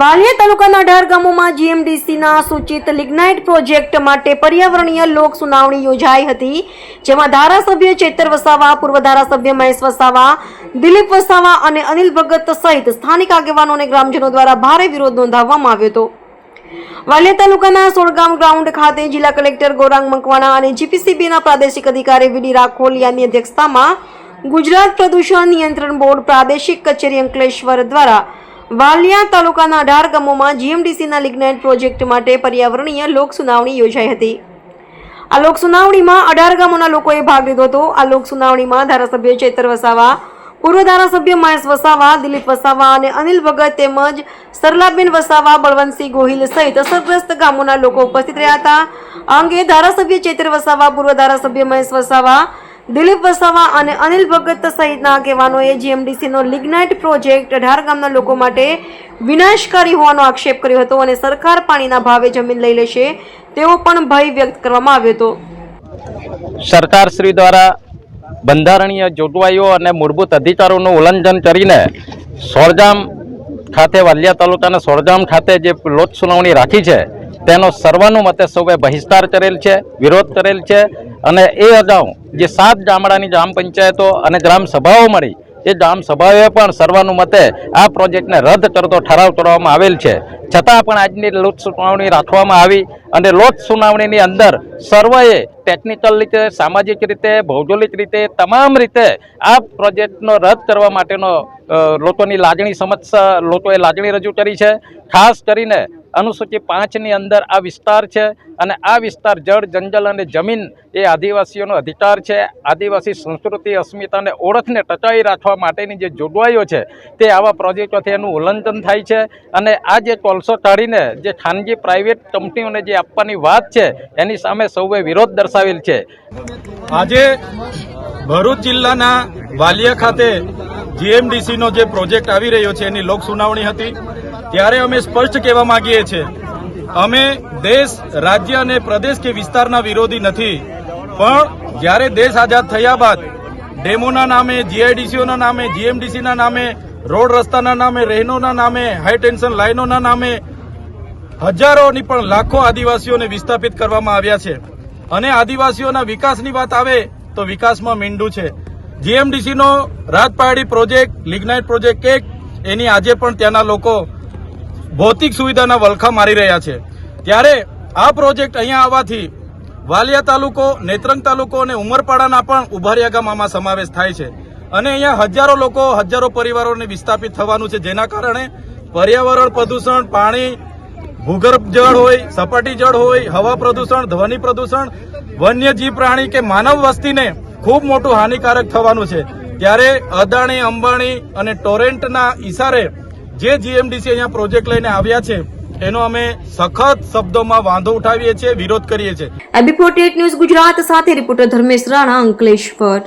વાલિયા તાલુકાના અઢાર ગામોમાં જીએમડીસીના સૂચિત લિગ્નાઇટ પ્રોજેક્ટ માટે પર્યાવરણીય લોક સુનાવણી યોજાઈ હતી, જેમાં ધારાસભ્ય ચેતર વસાવા, પૂર્વ ધારાસભ્ય મહેશ વસાવા, દિલીપ વસાવા અને અનિલ ભગત સહિત સ્થાનિક આગેવાનો અને ગ્રામજનો દ્વારા ભારે વિરોધ નોંધાવવામાં આવ્યો હતો. વાલિયા તાલુકાના સોળગામ ગ્રાઉન્ડ ખાતે જિલ્લા કલેક્ટર ગૌરાંગ મકવાણા અને જીપીસીબીના પ્રાદેશિક અધિકારી વીડી રાખોલિયાની અધ્યક્ષતામાં ગુજરાત પ્રદૂષણ નિયંત્રણ બોર્ડ પ્રાદેશિક કચેરી અંકલેશ્વર દ્વારા વાલિયા તાલુકાના અઢાર ગામોમાં જીએમડીસીના લિગ્નાઇટ પ્રોજેક્ટ માટે પર્યાવરણીય લોક સુનાવણી યોજાઈ હતી. આ લોક સુનાવણીમાં અઢાર ગામોના લોકોએ ભાગ લીધો હતો. આ લોક સુનાવણીમાં ધારાસભ્ય ચેતર વસાવા, પૂર્વ ધારાસભ્ય મહેશ વસાવા, દિલીપ વસાવા અને અનિલ ભગત તેમજ સરલાબેન વસાવા, બળવંતસિંહ ગોહિલ સહિત અસરગ્રસ્ત ગામોના લોકો ઉપસ્થિત રહ્યા હતા. આ અંગે ધારાસભ્ય ચેતર વસાવા, પૂર્વ ધારાસભ્ય મહેશ વસાવા દિલીપ વસાવા અને અનિલ ભગત સહિતના આગેવાનોએ જીએમડીસીનો લિગ્નાઇટ પ્રોજેક્ટ અઢાર ગામના લોકો માટે વિનાશકારી હોવાનો આક્ષેપ કર્યો હતો અને સરકાર પાણીના ભાવે જમીન લઈ લેશે તેવો પણ ભય વ્યક્ત કરવામાં આવ્યો હતો. સરકાર શ્રી દ્વારા બંધારણીય જોગવાઈઓ અને મૂળભૂત અધિકારોનું ઉલ્લંઘન કરીને સોરજામ ખાતે, વાલિયા તાલુકાના સોરજામ ખાતે જે લોક સુનાવણી રાખી છે, તેનો સર્વાનુમતે સૌએ બહિષ્કાર કરેલ છે, વિરોધ કરેલ છે અને એ અગાઉ જે સાત ગામડાની ગ્રામ પંચાયતો અને ગ્રામ સભાઓ મળી, એ ગ્રામ સભાઓએ પણ સર્વાનુમતે આ પ્રોજેક્ટને રદ કરતો ઠરાવ કરવામાં આવેલ છે. છતાં પણ આજની લોક સુનાવણી રાખવામાં આવી અને લોક સુનાવણીની અંદર સર્વએ ટેકનિકલ રીતે, સામાજિક રીતે, ભૌગોલિક રીતે, તમામ રીતે આ પ્રોજેક્ટનો રદ કરવા માટેનો લોકોની લાગણી સમજ લોકોએ લાગણી રજૂ કરી છે. ખાસ કરીને અનુસૂચિ પાંચની અંદર આ વિસ્તાર છે અને આ વિસ્તાર જળ, જંગલ અને જમીન એ આદિવાસીઓનો અધિકાર છે. આદિવાસી સંસ્કૃતિ, અસ્મિતાને ઓળખને ટકાવી રાખવા માટેની જે જોગવાઈઓ છે તે આવા પ્રોજેક્ટોથી એનું ઉલ્લંઘન થાય છે. અને આ જે કોલસો કાઢીને જે ખાનગી પ્રાઇવેટ કંપનીઓને જે આપવાની વાત છે એની સામે સૌએ વિરોધ દર્શાવેલ છે. આજે ભરૂચ જિલ્લાના વાલિયા ખાતે જીએમડીસીનો જે પ્રોજેક્ટ આવી રહ્યો છે એની લોક સુનાવણી હતી. ત્યારે અમે સ્પષ્ટ કહેવા માંગીએ છીએ, અમે દેશ, રાજ્ય અને પ્રદેશ કે વિસ્તારના વિરોધી નથી. પણ જ્યારે દેશ આઝાદ થયા બાદ ડેમોના નામે, જીઆઈડીસીઓના નામે, જીએમડીસીના નામે, રોડ રસ્તાના નામે, રહેનોના નામે, હાઈ ટેન્શન લાઇનોના નામે હજારોની પણ લાખો આદિવાસીઓને વિસ્થાપિત કરવામાં આવ્યા છે. અને આદિવાસીઓના વિકાસની વાત આવે તો વિકાસમાં મીંડું છે. જીએમડીસીનો રાજપહાડી પ્રોજેક્ટ, લિગ્નાઇટ પ્રોજેક્ટ એક, એની આજે પણ ત્યાંના લોકો ભૌતિક સુવિધાના વલખા મારી રહ્યા છે. ત્યારે આ પ્રોજેક્ટ અહીંયા આવવાથી વાલિયા તાલુકો, નેત્રંગ તાલુકો અને ઉમરપાડાના પણ ઉભારિયા ગામ આમાં સમાવેશ થાય છે. અને અહીંયા હજારો લોકો, હજારો પરિવારોને વિસ્થાપિત થવાનું છે. જેના કારણે પર્યાવરણ પ્રદૂષણ, પાણી, ભૂગર્ભ જળ હોય, સપાટી જળ હોય, હવા પ્રદૂષણ, ધ્વનિ પ્રદૂષણ, વન્યજીવ પ્રાણી કે માનવ વસ્તીને ખૂબ મોટું હાનિકારક થવાનું છે. ત્યારે અદાણી, અંબાણી અને ટોરેન્ટના ઈશારે જે જીએમડીસી અહીંયા પ્રોજેક્ટ લઈને આવ્યા છે, એનો અમે સખત શબ્દોમાં વાંધો ઉઠાવીએ છીએ, વિરોધ કરીએ છીએ. એબી ન્યૂઝ ગુજરાત સાથે, રિપોર્ટર ધર્મેશ રાણા અંકલેશ્વર.